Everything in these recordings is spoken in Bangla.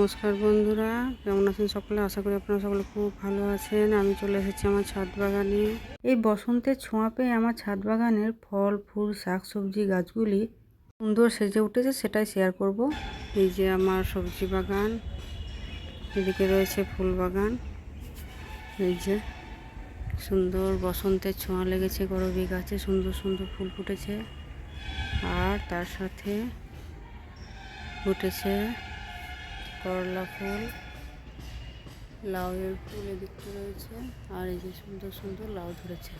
নমস্কার বন্ধুরা, কেমন আছেন সকলে? আশা করি আপনারা সকলে খুব ভালো আছেন। আমি চলে এসেছি আমার ছাদ বাগানে। এই বসন্তের ছোঁয়া পেয়ে আমার ছাদ বাগানের ফল, ফুল, শাক, সবজি, গাছগুলি সুন্দর সেজে উঠেছে, সেটাই শেয়ার করব। এই যে আমার সবজি বাগান, এদিকে রয়েছে ফুল বাগান। এই যে সুন্দর বসন্তের ছোঁয়া লেগেছে, গরবি গাছে সুন্দর সুন্দর ফুল ফুটেছে। আর তার সাথে ফুটেছে করলা ফুল, লাউ এর ফুল এদিকটা রয়েছে, আর এই যে সুন্দর সুন্দর লাউ ধরেছে।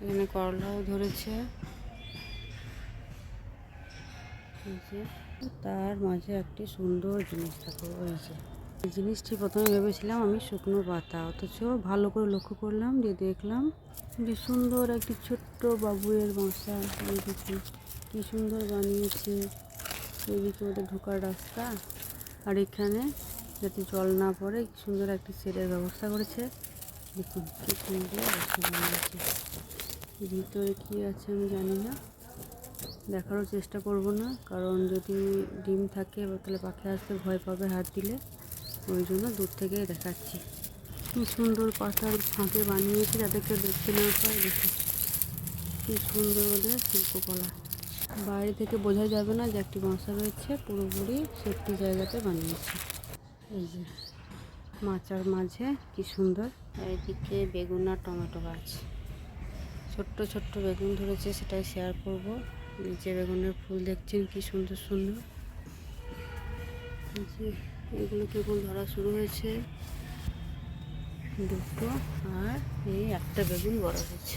এখানে করলাও ধরেছে। তার মাঝে একটি সুন্দর জিনিস থাকে রয়েছে এই জিনিসটি প্রথমে ভেবেছিলাম আমি শুকনো পাতা, অথচ ভালো করে লক্ষ্য করলাম যে দেখলাম যে সুন্দর একটি ছোট্ট বাবুয়ের বাসা দেখুন কি সুন্দর বানিয়েছে। এদিকে ওদের ঢোকার রাস্তা। আর এখানে যাতে জল না পড়ে, কি সুন্দর একটি সেটের ব্যবস্থা করেছে। দেখুন কি সুন্দর বানিয়েছে। ভিতরে কি আছে আমি জানি না। দেখারও চেষ্টা করব না, কারণ যদি ডিম থাকে, তাহলে পাখি আসতে ভয় পাবে হাত দিলে। ওই জন্য দূর থেকেই দেখাচ্ছি। কি সুন্দর পাতার ফাঁকে বানিয়েছে কেউ দেখতে না পায় দেখুন কি সুন্দর ওদের শিল্পকলা। বাইরে থেকে বোঝা যাবে না যে একটি বাসা রয়েছে, পুরোপুরি সেফটি জায়গাতে বানিয়েছে। এই যে, মাচার মাঝে কি সুন্দর। এদিকে বেগুন আর টমেটো গাছ। ছোট্ট ছোট্ট বেগুন ধরেছে, সেটাই শেয়ার করব। নিচে বেগুনের ফুল দেখছেন কি সুন্দর সুন্দর। এগুলো কেবল ধরা শুরু হয়েছে। দুটো আর এই একটা বেগুন বড় হয়েছে।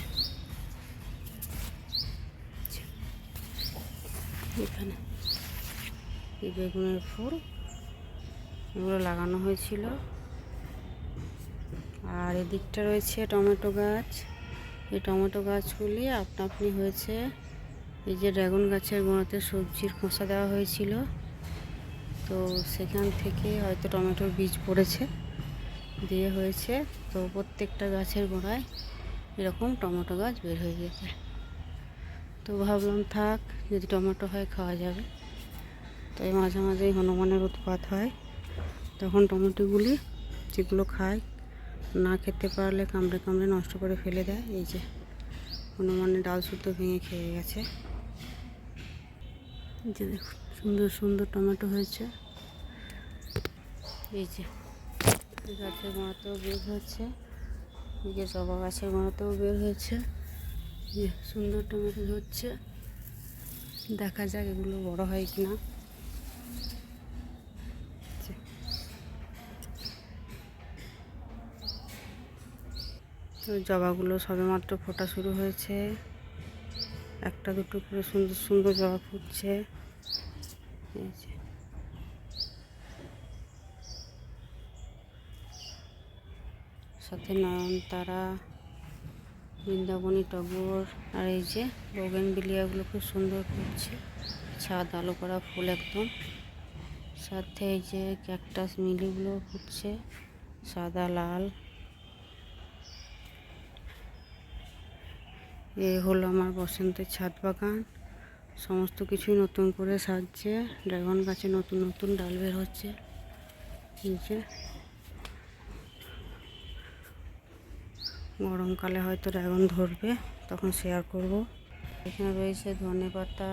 এখানে এই বেগুনের ফুল এগুলো লাগানো হয়েছিল। আর এদিকটা রয়েছে টমেটো গাছ। এই টমেটো গাছগুলি আপনা আপনি হয়েছে এই যে ড্রাগন গাছের গোড়াতে সবজির খোসা দেওয়া হয়েছিল। তো সেখান থেকে হয়তো টমেটোর বীজ পড়েছে, দিয়ে হয়েছে। তো প্রত্যেকটা গাছের গোড়ায় এরকম টমেটো গাছ বের হয়ে গেছে। তো ভাবলাম থাক, যদি টমেটো হয় খাওয়া যাবে। তো এই মাঝে মাঝেই হনুমানের উৎপাত হয়। তখন টমেটোগুলি যেগুলো খায়, না খেতে পারলে কামড়ে কামড়ে নষ্ট করে ফেলে দেয়। এই যে হনুমানের ডাল শুদ্ধ ভেঙে খেয়ে গেছে। যে দেখুন। সুন্দর সুন্দর টমেটো হয়েছে। এই যে গাছের গোড়াতেও বের হয়েছে। এই যে জবা গাছের গোড়াতেও বের হয়েছে। যে সুন্দর টমেটো হচ্ছে দেখা যাক এগুলো বড় হয় কি না তো জবাগুলো সবেমাত্র ফোটা শুরু হয়েছে। একটা দুটো করে সুন্দর সুন্দর জবা ফুটছে। সাথে নয়নতারা, বৃন্দাবনী টগর, আর এই যে বগেন বিলিয়াগুলো খুব সুন্দর ফুটছে ছাদ আলো করা ফুল একদম। সাথে এই যে ক্যাকটাস মিলিগুলো ফুটছে সাদা, লাল। এই হলো আমার বসন্তের ছাদ বাগান। সমস্ত কিছুই নতুন করে সাজছে। ড্রাগন গাছে নতুন নতুন ডাল বের হচ্ছে। নিচে। গরমকালে হয়তো ড্রাগন ধরবে, তখন শেয়ার করব। এখানে রয়েছে ধনে পাতা,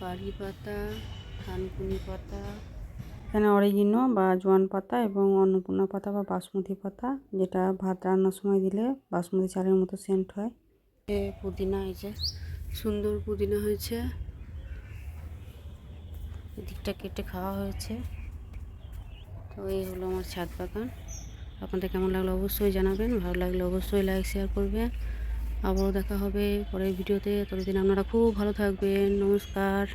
কারি পাতা থানকুনি পাতা। এখানে অরিজিনো বা জোয়ান পাতা এবং অন্নপূর্ণা পাতা বা বাসমতি পাতা, যেটা ভাত রান্নার সময় দিলে বাসমতি চালের মতো সেন্ট হয়। পুদিনা এই যে। সুন্দর পুদিনা হয়েছে। এদিকটা কেটে খাওয়া হয়েছে। তো এই হলো আমার ছাদ বাগান। আপনাদের কেমন লাগল অবশ্যই জানাবেন। ভালো লাগলে অবশ্যই লাইক, শেয়ার করবেন। আবারও দেখা হবে পরের ভিডিওতে। ততদিন আপনারা খুব ভালো থাকবেন। নমস্কার।